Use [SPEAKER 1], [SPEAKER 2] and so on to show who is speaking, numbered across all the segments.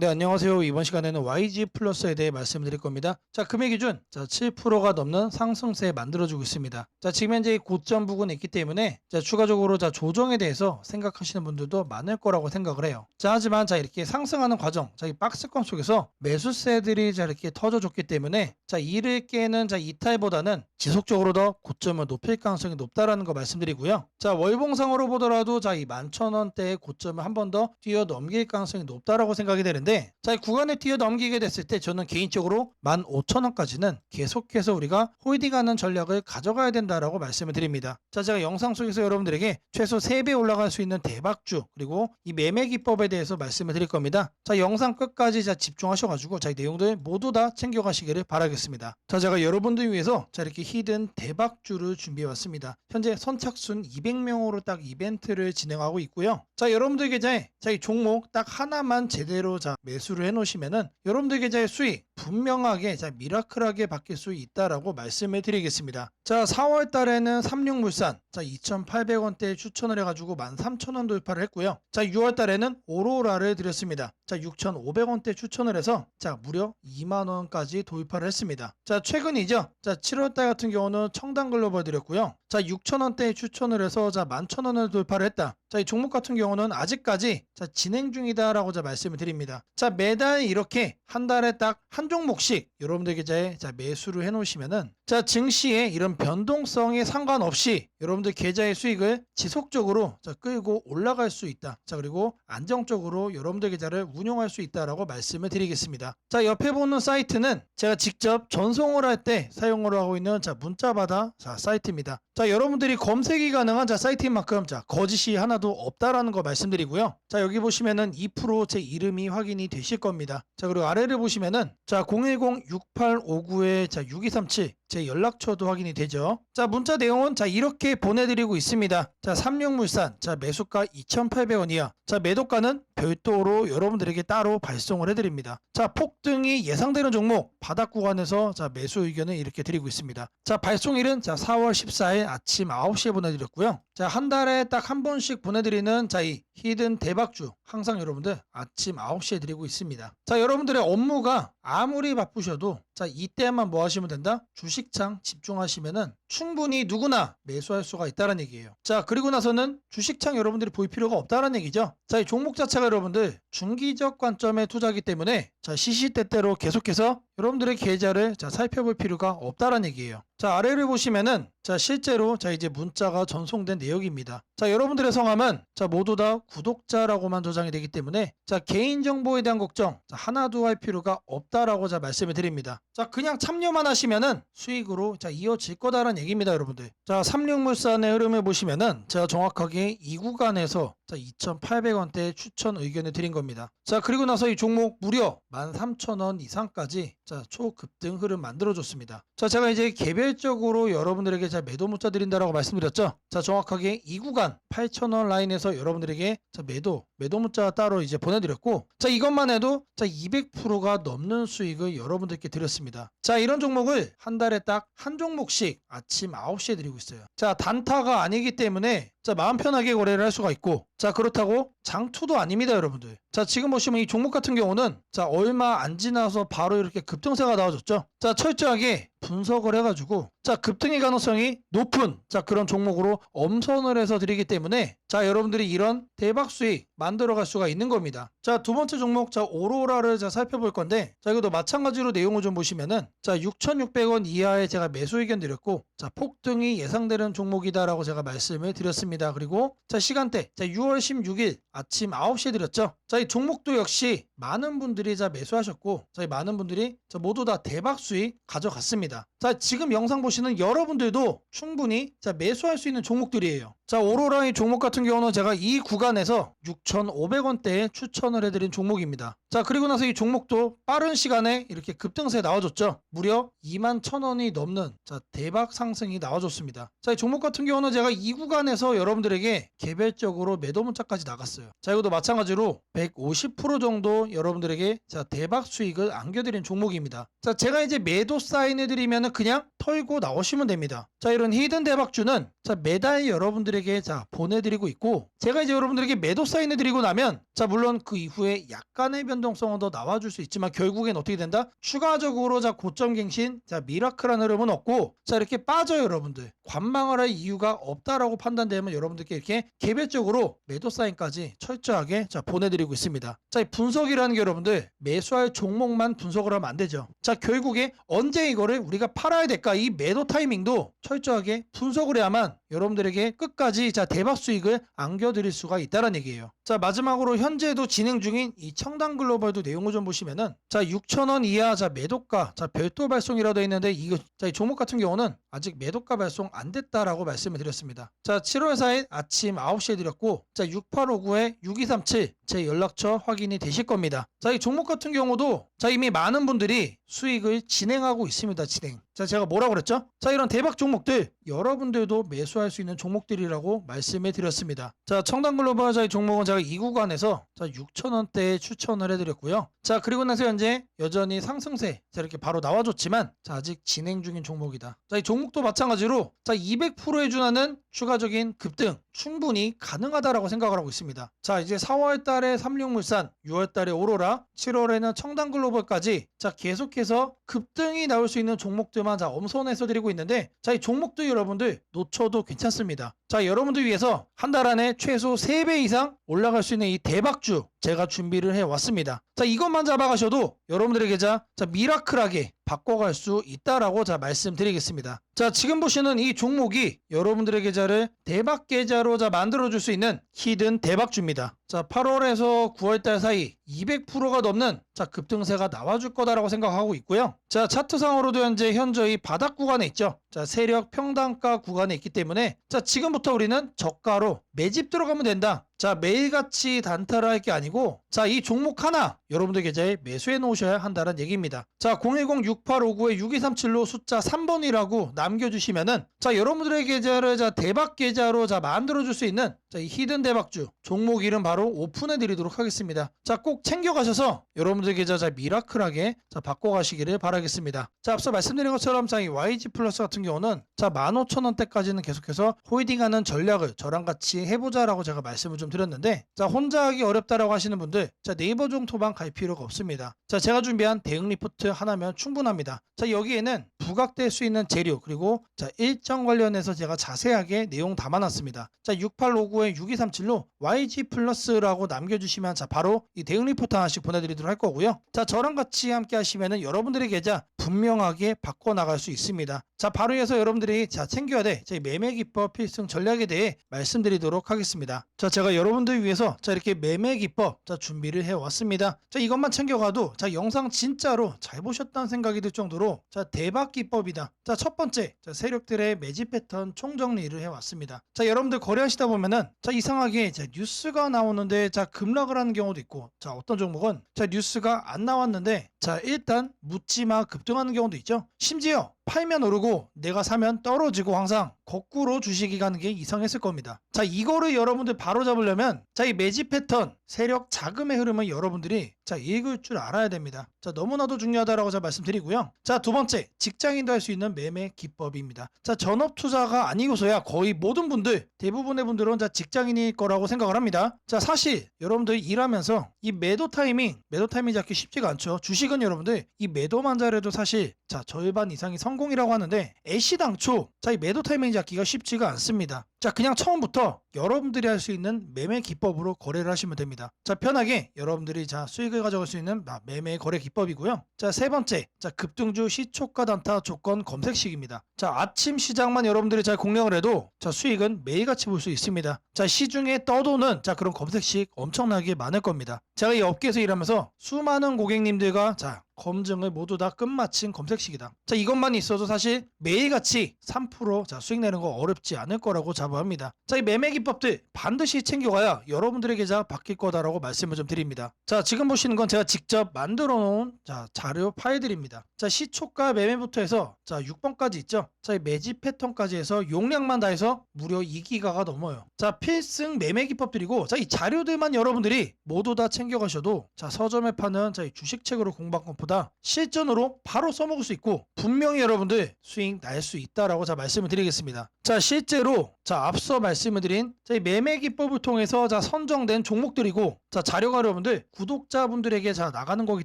[SPEAKER 1] 네, 안녕하세요. 이번 시간에는 YG 플러스에 대해 말씀드릴 겁니다. 자, 금액 기준 자, 7%가 넘는 상승세 만들어주고 있습니다. 자, 지금 현재 이 고점 부근에 있기 때문에 자, 추가적으로 자, 조정에 대해서 생각하시는 분들도 많을 거라고 생각을 해요. 자, 하지만 자, 이렇게 상승하는 과정, 자, 이 박스권 속에서 매수세들이 자, 이렇게 터져줬기 때문에 자, 이를 깨는 자, 이탈보다는 지속적으로 더 고점을 높일 가능성이 높다라는 거 말씀드리고요. 자, 월봉상으로 보더라도 자, 이 11,000원대의 고점을 한 번 더 뛰어넘길 가능성이 높다라고 생각이 되는데 자, 이 구간에 뛰어넘기게 됐을 때 저는 개인적으로 15,000원까지는 계속해서 우리가 홀딩하는 전략을 가져가야 된다라고 말씀을 드립니다. 자, 제가 영상 속에서 여러분들에게 최소 3배 올라갈 수 있는 대박주 그리고 이 매매 기법에 대해서 말씀을 드릴 겁니다. 자, 영상 끝까지 자 집중하셔가지고 자, 이 내용들 모두 다 챙겨가시기를 바라겠습니다. 자, 제가 여러분들 위해서 자, 이렇게 히든 대박주를 준비해왔습니다. 현재 선착순 200명으로 딱 이벤트를 진행하고 있고요. 자, 여러분들 계좌에 자, 이 종목 딱 하나만 제대로 자, 매수를 해 놓으시면은 여러분들 계좌의 수익 분명하게 자, 미라클하게 바뀔 수 있다라고 말씀을 드리겠습니다. 자, 4월 달에는 삼육물산 자, 2,800원대에 추천을 해가지고 13,000원 돌파를 했고요. 자, 6월 달에는 오로라를 드렸습니다. 자, 6,500원대 추천을 해서 자, 무려 2만 원까지 돌파를 했습니다. 자, 최근이죠. 자, 7월 달 같은 경우는 청담 글로벌 드렸고요. 자, 6,000원대에 추천을 해서 자, 11,000원을 돌파를 했다. 자, 이 종목 같은 경우는 아직까지 자, 진행 중이다라고 자 말씀을 드립니다. 자, 매달 이렇게 한 달에 딱 한 종목씩 여러분들 계좌에 자, 매수를 해 놓으시면은 자, 증시에 이런 변동성에 상관없이 여러분들 계좌의 수익을 지속적으로 자, 끌고 올라갈 수 있다. 자, 그리고 안정적으로 여러분들 계좌를 운용할 수 있다라고 말씀을 드리겠습니다. 자, 옆에 보는 사이트는 제가 직접 전송을 할 때 사용을 하고 있는 자, 문자바다 자, 사이트입니다. 자, 여러분들이 검색이 가능한 자, 사이트인 만큼 자, 거짓이 하나도 없다라는 거 말씀드리고요. 자, 여기 보시면은 2%제 이름이 확인이 되실 겁니다. 자, 그리고 아래를 보시면은 자, 010-6859에 자, 6237 제 연락처도 확인이 되죠. 자, 문자 내용은 자, 이렇게 보내드리고 있습니다. 자, 삼육물산. 자, 매수가 2,800원이야. 자, 매도가는 별도로 여러분들에게 따로 발송을 해드립니다. 자, 폭등이 예상되는 종목 바닥 구간에서 자, 매수 의견을 이렇게 드리고 있습니다. 자, 발송일은 자, 4월 14일 아침 9시에 보내드렸고요. 자, 한 달에 딱 한 번씩 보내드리는 자, 이 히든 대박주 항상 여러분들 아침 9시에 드리고 있습니다. 자, 여러분들의 업무가 아무리 바쁘셔도 자, 이때만 뭐 하시면 된다? 주식창 집중하시면은 충분히 누구나 매수할 수가 있다는 얘기예요. 자, 그리고 나서는 주식창 여러분들이 볼 필요가 없다는 얘기죠. 자, 이 종목 자체가 여러분들 중기적 관점의 투자기 때문에 자, 시시때때로 계속해서 여러분들의 계좌를 자, 살펴볼 필요가 없다는 얘기예요. 자, 아래를 보시면은 자, 실제로 자, 이제 문자가 전송된 내역입니다. 자, 여러분들의 성함은 자, 모두 다 구독자라고만 저장이 되기 때문에 자, 개인 정보에 대한 걱정 자, 하나도 할 필요가 없다라고 자, 말씀을 드립니다. 자, 그냥 참여만 하시면은 수익으로 자, 이어질 거다라는 얘기입니다, 여러분들. 자, 삼육물산의 흐름을 보시면은 제가 정확하게 이 구간에서 자, 2,800원대 추천 의견을 드린 겁니다. 자, 그리고 나서 이 종목 무려 13,000원 이상까지 자, 초급등 흐름 만들어줬습니다. 자, 제가 이제 개별적으로 여러분들에게 자, 매도 문자 드린다라고 말씀드렸죠. 자, 정확하게 이 구간 8,000원 라인에서 여러분들에게 자, 매도, 매도 문자 따로 이제 보내드렸고, 자, 이것만 해도 자, 200%가 넘는 수익을 여러분들께 드렸습니다. 자, 이런 종목을 한 달에 딱 한 종목씩 아침 9시에 드리고 있어요. 자, 단타가 아니기 때문에 자, 마음 편하게 거래를 할 수가 있고, 자, 그렇다고 장투도 아닙니다, 여러분들. 자, 지금 보시면 이 종목 같은 경우는 자, 얼마 안 지나서 바로 이렇게 급등세가 나와줬죠. 자, 철저하게 분석을 해가지고 자, 급등의 가능성이 높은 자, 그런 종목으로 엄선을 해서 드리기 때문에 자, 여러분들이 이런 대박 수익 만들어 갈 수가 있는 겁니다. 자, 두 번째 종목 자, 오로라를 자, 살펴볼 건데 자, 이것도 마찬가지로 내용을 좀 보시면은 자, 6,600원 이하에 제가 매수 의견 드렸고 자, 폭등이 예상되는 종목이다라고 제가 말씀을 드렸습니다. 그리고 자, 시간대 자, 6월 16일 아침 9시에 드렸죠. 자, 이 종목도 역시 많은 분들이 자 매수하셨고 저희 많은 분들이 자 모두 다 대박 수익 가져갔습니다. 자, 지금 영상 보시는 여러분들도 충분히 자 매수할 수 있는 종목들이에요. 자, 오로라의 종목 같은 경우는 제가 이 구간에서 6,500원대에 추천을 해드린 종목입니다. 자, 그리고 나서 이 종목도 빠른 시간에 이렇게 급등세 나와줬죠. 무려 2만 1,000원이 넘는 자, 대박 상승이 나와줬습니다. 자, 이 종목 같은 경우는 제가 이 구간에서 여러분들에게 개별적으로 매도 문자까지 나갔어요. 자, 이것도 마찬가지로 150% 정도 여러분들에게 자, 대박 수익을 안겨드린 종목입니다. 자, 제가 이제 매도 사인을 드리면은 그냥 털고 나오시면 됩니다. 자, 이런 히든 대박주는 자, 매달 여러분들에게 여러분들에게 자 보내드리고 있고 제가 이제 여러분들에게 매도 사인을 드리고 나면 자 물론 그 이후에 약간의 변동성은 더 나와줄 수 있지만 결국엔 어떻게 된다? 추가적으로 자 고점 갱신 자 미라클한 흐름은 없고 자 이렇게 빠져요 여러분들 관망을 할 이유가 없다라고 판단되면 여러분들께 이렇게 개별적으로 매도 사인까지 철저하게 자 보내드리고 있습니다. 자 이 분석이라는 게 여러분들 매수할 종목만 분석을 하면 안 되죠. 자 결국에 언제 이거를 우리가 팔아야 될까 이 매도 타이밍도 철저하게 분석을 해야만 여러분들에게 끝까지 자 대박 수익을 안겨드릴 수가 있다는 얘기예요. 자 마지막으로 현재도 진행 중인 이 청당 글로벌도 내용을 좀 보시면은 자 6천원 이하 자 매도가 자 별도 발송이라고 되어 있는데 이거 자이 종목 같은 경우는 아직 매도가 발송 안 됐다라고 말씀을 드렸습니다. 자 7월 4일 아침 9시에 드렸고 자 6859에 6237 제 연락처 확인이 되실 겁니다. 자 이 종목 같은 경우도 자 이미 많은 분들이 수익을 진행하고 있습니다. 진행. 자 제가 뭐라고 그랬죠? 자 이런 대박 종목들 여러분들도 매수할 수 있는 종목들이라고 말씀을 드렸습니다. 자 청당 글로벌 자이 종목은 제가 이 구간에서 자 6천원대에 추천을 해드렸고요. 자 그리고 나서 현재 여전히 상승세 자 이렇게 바로 나와줬지만 자 아직 진행 중인 종목이다. 자 이 종목도 마찬가지로 자 200%에 준하는 추가적인 급등 충분히 가능하다라고 생각을 하고 있습니다. 자 이제 4월 달에 삼룡물산, 6월 달에 오로라, 7월에는 청당 글로벌까지 자 계속해서 급등이 나올 수 있는 종목들만 자 엄선해서 드리고 있는데 자 이 종목도 여러분들 놓쳐도 괜찮습니다. 자 여러분들 위해서 한 달 안에 최소 3배 이상 올라 갈 수 있는 이 대박주 제가 준비를 해 왔습니다. 자 이것만 잡아가셔도 여러분들의 계좌 자 미라클하게 바꿔갈 수 있다라고 자 말씀드리겠습니다. 자 지금 보시는 이 종목이 여러분들의 계좌를 대박 계좌로 자 만들어줄 수 있는 히든 대박주입니다. 자 8월에서 9월달 사이 200%가 넘는 자 급등세가 나와줄 거다라고 생각하고 있고요. 자 차트상으로도 현재 현저히 바닥 구간에 있죠. 자 세력 평단가 구간에 있기 때문에 자 지금부터 우리는 저가로 매집 들어가면 된다. 자 매일같이 단타를 할 게 아니고 자 이 종목 하나 여러분들 계좌에 매수해 놓으셔야 한다는 얘기입니다. 자 010-6859-6237로 숫자 3번이라고 남겨주시면은 자 여러분들의 계좌를 자 대박 계좌로 자 만들어줄 수 있는 자 이 히든 대박주 종목 이름 바로 오픈해 드리도록 하겠습니다. 자 꼭 챙겨가셔서 여러분들 계좌 자 미라클하게 자 바꿔가시기를 바라겠습니다. 자 앞서 말씀드린 것처럼 자이 YG 플러스 같은 경우는 자 15,000원대까지는 계속해서 홀딩하는 전략을 저랑 같이 해보자라고 제가 말씀을 좀 드렸는데 자 혼자 하기 어렵다라고 하시는 분들 자 네이버 종토방 갈 필요가 없습니다. 자 제가 준비한 대응 리포트 하나면 충분합니다. 자 여기에는 부각될 수 있는 재료 그리고 자 일정 관련해서 제가 자세하게 내용 담아놨습니다. 자 6859에 6237로 YG 플러스라고 남겨주시면 자 바로 이 대응 리포트 하나씩 보내드리도록 할 거고요. 자 저랑 같이 함께 하시면은 여러분들의 계좌 분명하게 바꿔 나갈 수 있습니다. 자 바로 이어서 여러분들이 자 챙겨야 돼. 제 매매 기법 필승 전략에 대해 말씀드리도록 하겠습니다. 자 제가 여러분들 위해서 자 이렇게 매매 기법 자 준비를 해 왔습니다. 자 이것만 챙겨가도 자 영상 진짜로 잘 보셨다는 생각이 들 정도로 자 대박 기법이다. 자 첫 번째 자 세력들의 매집 패턴 총정리를 해 왔습니다. 자 여러분들 거래하시다 보면은 자 이상하게 자 뉴스가 나오는데 자 급락을 하는 경우도 있고 자 어떤 종목은 자 뉴스가 안 나왔는데 자 일단 묻지마 급등 하는 경우도 있죠. 심지어 팔면 오르고 내가 사면 떨어지고 항상 거꾸로 주식이 가는 게 이상했을 겁니다. 자 이거를 여러분들 바로 잡으려면 자 이 매집 패턴 세력 자금의 흐름을 여러분들이 자 읽을 줄 알아야 됩니다. 자 너무나도 중요하다라고 제가 말씀드리고요. 자 두 번째 직장인도 할 수 있는 매매 기법입니다. 자 전업 투자가 아니고서야 거의 모든 분들 대부분의 분들은 자 직장인일 거라고 생각을 합니다. 자 사실 여러분들 일하면서 이 매도 타이밍 매도 타이밍 잡기 쉽지가 않죠. 주식은 여러분들 이 매도만 잘해도 사실 자 절반 이상이 성 공이라고 하는데 애시 당초 자이 매도 타이밍 잡기가 쉽지가 않습니다. 자 그냥 처음부터 여러분들이 할 수 있는 매매 기법으로 거래를 하시면 됩니다. 자 편하게 여러분들이 자 수익을 가져갈 수 있는 마- 매매 거래 기법이고요. 자 세 번째 자 급등주 시초가 단타 조건 검색식입니다. 자 아침 시장만 여러분들이 잘 공략을 해도 자 수익은 매일같이 볼 수 있습니다. 자 시중에 떠도는 자 그런 검색식 엄청나게 많을 겁니다. 제가 이 업계에서 일하면서 수많은 고객님들과 자 검증을 모두 다 끝마친 검색식이다. 자 이것만 있어도 사실 매일같이 3%자 수익 내는 거 어렵지 않을 거라고 자부합니다. 자 이 매매 기법들 반드시 챙겨가야 여러분들의 계좌 바뀔 거다라고 말씀을 좀 드립니다. 자 지금 보시는 건 제가 직접 만들어 놓은 자 자료 파일들입니다. 자 시초가 매매부터 해서 자 6번까지 있죠. 자 이 매집 패턴까지 해서 용량만 다 해서 무려 2기가가 넘어요. 자 필승 매매 기법들이고 자 이 자료들만 여러분들이 모두 다 챙겨가셔도 자 서점에 파는 자 이 주식책으로 공부한 것보다 것보다 실전으로 바로 써먹을 수 있고 분명히 여러분들 수익 날 수 있다라고 자 말씀을 드리겠습니다. 자 실제로 자 앞서 말씀을 드린 저희 매매 기법을 통해서 자 선정된 종목들이고 자 자료가 여러분들 구독자분들에게 자 나가는 거기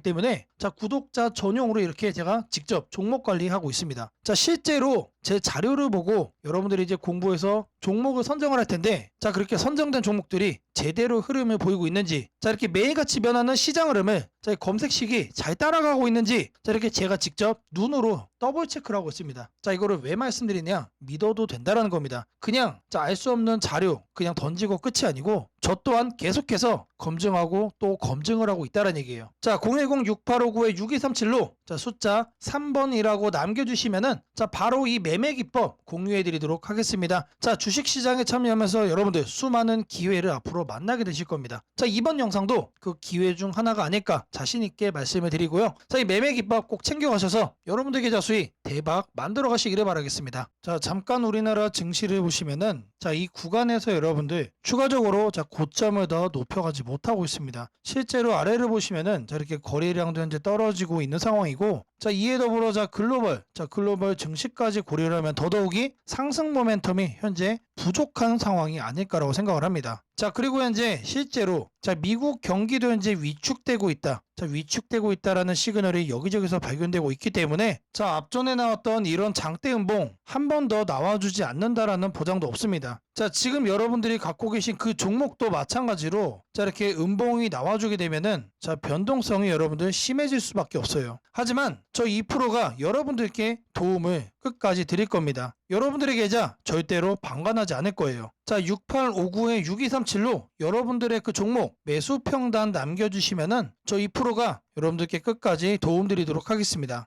[SPEAKER 1] 때문에 자 구독자 전용으로 이렇게 제가 직접 종목 관리하고 있습니다. 자 실제로 제 자료를 보고 여러분들이 이제 공부해서 종목을 선정을 할 텐데 자 그렇게 선정된 종목들이 제대로 흐름을 보이고 있는지 자 이렇게 매일같이 변하는 시장 흐름을 자 검색식이 잘 따라가고 있는지 자 이렇게 제가 직접 눈으로 더블 체크를 하고 있습니다. 자 이거를 왜 말씀드리냐 믿어도 된다라는 겁니다. 그냥 자 알 수 없는 자료 그냥 던지고 끝이 아니고 저 또한 계속해서 검증하고 또 검증을 하고 있다는 얘기예요. 자 010-6859-6237로 자 숫자 3번이라고 남겨주시면은 자 바로 이 매매 기법 공유해 드리도록 하겠습니다. 자 주식 시장에 참여하면서 여러분들 수많은 기회를 앞으로 만나게 되실 겁니다. 자 이번 영상도 그 기회 중 하나가 아닐까 자신 있게 말씀을 드리고요. 자 이 매매 기법 꼭 챙겨 가셔서 여러분들의 계좌 수익 대박 만들어 가시기를 바라겠습니다. 자 잠깐 우리나라 증시를 보시면은 자 이 구간에서 여러분들 추가적으로 자 고점을 더 높여가지 못하고 있습니다. 실제로 아래를 보시면은 자 이렇게 거래량도 현재 떨어지고 있는 상황이고 자 이에 더불어 자 글로벌 자 글로벌 증시까지 고려를 하면 더더욱이 상승 모멘텀이 현재 부족한 상황이 아닐까라고 생각을 합니다. 자 그리고 현재 실제로 자 미국 경기도 현재 위축되고 있다. 자 위축되고 있다라는 시그널이 여기저기서 발견되고 있기 때문에 자 앞전에 나왔던 이런 장대 음봉 한 번 더 나와주지 않는다라는 보장도 없습니다. 자 지금 여러분들이 갖고 계신 그 종목도 마찬가지로 자 이렇게 음봉이 나와주게 되면은 자 변동성이 여러분들 심해질 수밖에 없어요. 하지만 저 2%가 여러분들께 도움을 끝까지 드릴 겁니다. 여러분들의 계좌 절대로 방관하지 않을 거예요. 자 6859에 6237로 여러분들의 그 종목 매수 평단 남겨주시면은 저 2%가 여러분들께 끝까지 도움드리도록 하겠습니다.